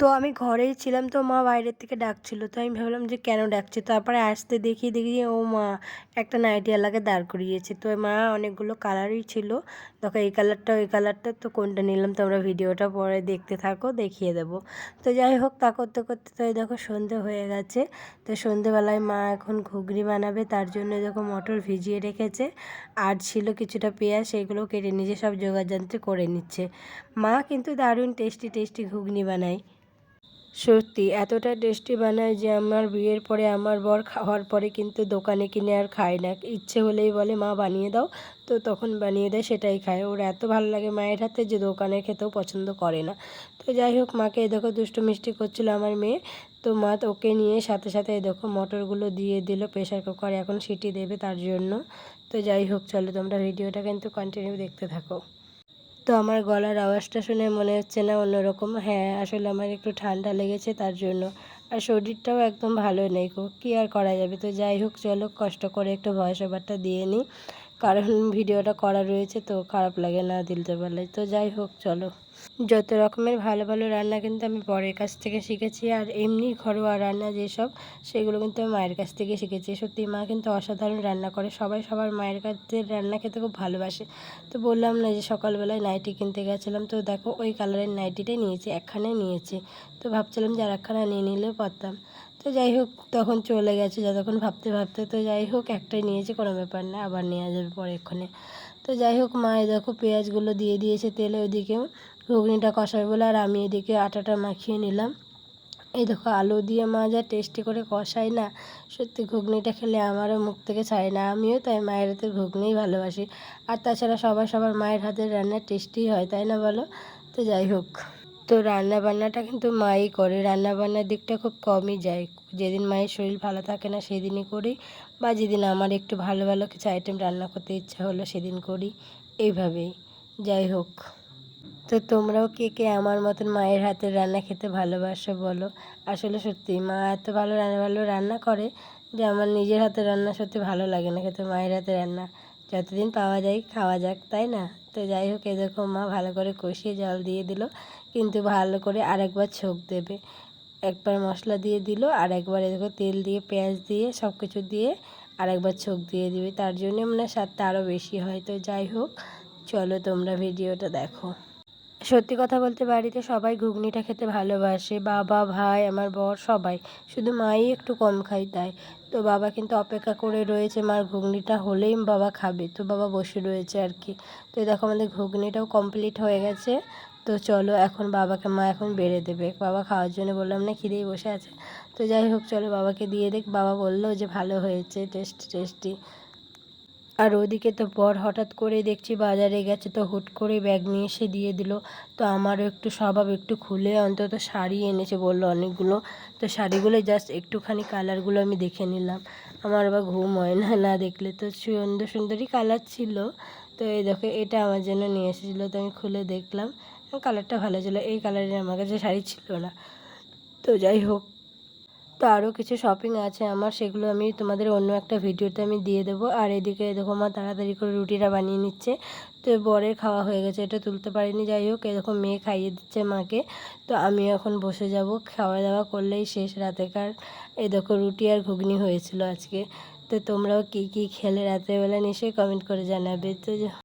তো আমি ঘরেই ছিলাম, তো মা বাইরের থেকে ডাকছিল। তো আমি ভাবলাম যে কেন ডাকছে? তারপরে আসতে দেখি দেখি ও মা একটা নাইটিওয়ালাকে দাঁড় করিয়েছে। তো মা অনেকগুলো কালারই ছিল। দেখো এই কালারটা, ওই কালারটা, তো কোনটা নিলাম তোমরা ভিডিওটা পরে দেখতে থাকো, দেখিয়ে দেবো। তো যাই হোক, তা করতে করতে তো দেখো সন্ধে হয়ে গেছে। তো সন্ধেবেলায় মা এখন ঘুগনি বানাবে, তার জন্য দেখো মটর ভিজিয়ে রেখেছে। আর ছিল কিছুটা পেঁয়াজ সেগুলো কেটে নিজে সব যোগাযন্ত্রে করে নিচ্ছে। মা কিন্তু দারুণ টেস্টি টেস্টি ঘুগনি বানায়। সত্যি, এতটা টেস্টি বানায় যে আমার বিয়ের পরে আমার বর খাওয়ার পরে কিন্তু দোকানে কিনে আর খায় না। ইচ্ছে হলেই বলে, মা, বানিয়ে দাও। তো তখন বানিয়ে দেয়, সেটাই খায়। ওর এত ভালো লাগে মায়ের হাতে যে দোকানে খেতেও পছন্দ করে না। তো যাই হোক, মাকে দেখো দুষ্টু মিষ্টি করছিল আমার মেয়ে। তো মা ওকে নিয়ে সাথে সাথে দেখো মটরগুলো দিয়ে দিল প্রেশার কুকার এখন সিটি দেবে তার জন্য। তো যাই হোক, চলো তোমরা ভিডিওটা কিন্তু কন্টিনিউ দেখতে থাকো। তো আমার গলার আওয়াজটা শুনে মনে হচ্ছে না অন্যরকম। হ্যাঁ আসলে আমার একটু ঠান্ডা লেগেছে তার জন্য। আর শরীরটাও একদম ভালো নেই কী আর করা যাবে? তো যাই হোক, চলো কষ্ট করে একটু ভয়েস ওভারটা দিয়ে নিই। কারণ ভিডিওটা করা রয়েছে, তো খারাপ লাগে না দিলতে পারলে। তো যাই হোক, চলো। যত রকমের ভালো ভালো রান্না কিন্তু আমি বরের কাছ থেকে শিখেছি, আর এমনি ঘরোয়া রান্না যেসব, সেগুলো কিন্তু আমি মায়ের কাছ থেকে শিখেছি। সত্যি, মা কিন্তু অসাধারণ রান্না করে। সবাই সবার মায়ের কাছে রান্না খেতে খুব ভালোবাসে। তো বললাম না যে সকালবেলায় নাইটি কিনতে গেছিলাম, তো দেখো ওই কালারের নাইটিটাই নিয়েছি একখানে নিয়েছি। তো ভাবছিলাম যে আর একখানা নিয়ে নিলেও পারতাম। তো যাই হোক, তখন চলে গেছে যতক্ষণ ভাবতে ভাবতে। তো যাই হোক, একটাই নিয়েছি, কোনো ব্যাপার না, আবার নেওয়া যাবে পরে এক্ষণে তো যাই হোক মায়ে দেখো পেঁয়াজগুলো দিয়ে দিয়েছে তেলে ওইদিকেও ঘুগনিটা কষাবে বলে, আর আমি এদিকে আটাটা মাখিয়ে নিলাম। এই দেখো, আলু দিয়ে মা যা টেস্টি করে কষাই না, সত্যি ঘুগনিটা খেলে আমারও মুখ থেকে ছাড়ে না, আমিও তাই মায়ের হাতে ঘুগনিই ভালোবাসি। আর তাছাড়া সবার সবার মায়ের হাতের রান্না টেস্টি হয়, তাই না বলো? তো যাই হোক। তো রান্না বান্নাটা কিন্তু মাই করে। রান্না বান্নার দিকটা খুব কমই যায়। যেদিন মায়ের শরীর ভালো থাকে না সেদিনই করি বা যেদিন আমার একটু ভালো ভালো কিছু আইটেম রান্না করতে ইচ্ছা হলো সেদিন করি। এইভাবেই। যাই হোক। তো তোমরাও কে কে আমার মতন মায়ের হাতের রান্না খেতে ভালোবাসো বলো। আসলে সত্যি মা এত ভালো রান্না ভালো রান্না করে যে আমার নিজের হাতে রান্না সত্যি ভালো লাগে না খেতে, মায়ের হাতে রান্না। যতদিন পাওয়া যায় খাওয়া যাক, তাই না? তো যাই হোক, এরকম মা ভালো করে কষিয়ে জল দিয়ে দিল, কিন্তু ভালো করে আরেকবার ছোক দেবে। একবার মশলা দিয়ে দিল আর একবার এরকম তেল দিয়ে, পেঁয়াজ দিয়ে সব কিছু দিয়ে আরেকবার ছোক দিয়ে দিবে। তার জন্য মানে স্বাদটা আরও বেশি হয়। তো যাই হোক, চলো তোমরা ভিডিওটা দেখো। সত্যি কথা বলতে বাড়িতে সবাই ঘুগনিটা খেতে ভালোবাসে। বাবা, ভাই, আমার বর, সবাই। শুধু মাই একটু কম খাই তাই। তো বাবা কিন্তু অপেক্ষা করে রয়েছে, মার ঘুগনিটা হলেই বাবা খাবে। তো বাবা বসে রয়েছে আর কি। তো দেখো আমাদের ঘুগনিটাও কমপ্লিট হয়ে গেছে। তো চলো এখন বাবাকে, মা এখন বেড়ে দেবে। বাবা খাওয়ার জন্য বললাম, না, খিদেই বসে আছে। তো যাই হোক, চলো বাবাকে দিয়ে দেখ। বাবা বলল যে, ভালো হয়েছে, টেস্ট, টেস্টি। আর ওদিকে তো বর হঠাৎ করে দেখছি বাজারে গেছে, তো হুট করে ব্যাগ নিয়ে এসে দিয়ে দিল। তো আমারও একটু স্বভাব একটু খুলে অন্তত শাড়ি এনেছে বলল অনেকগুলো। তো শাড়িগুলো জাস্ট একটুখানি কালারগুলো আমি দেখে নিলাম। আমার আবার ঘুম হয় না না দেখলে তো সুন্দর সুন্দরই কালার ছিল। তো এই দেখো, এটা আমার জন্য নিয়ে এসেছিল, তো আমি খুলে দেখলাম। কালারটা ভালো ছিল, এই কালারের আমার কাছে শাড়ি ছিল না। তো যাই হোক তো আরও কিছু শপিং আছে আমার, সেগুলো আমি তোমাদের অন্য একটা ভিডিওতে আমি দিয়ে দেবো। আর এদিকে দেখো মা তাড়াতাড়ি করে রুটিটা বানিয়ে নিচ্ছে। তো বরের খাওয়া হয়ে গেছে, এটা তুলতে পারিনি, যাই হোক এরকম মেয়ে খাইয়ে দিচ্ছে মাকে। তো আমি এখন বসে যাব খাওয়া দাওয়া করলেই শেষ রাতেকার। এই দেখো রুটি আর ঘুগনি হয়েছিল আজকে। তো তোমরাও কী কী খেলে রাতেরবেলা নিশ্চয়ই কমেন্ট করে জানাবে। তো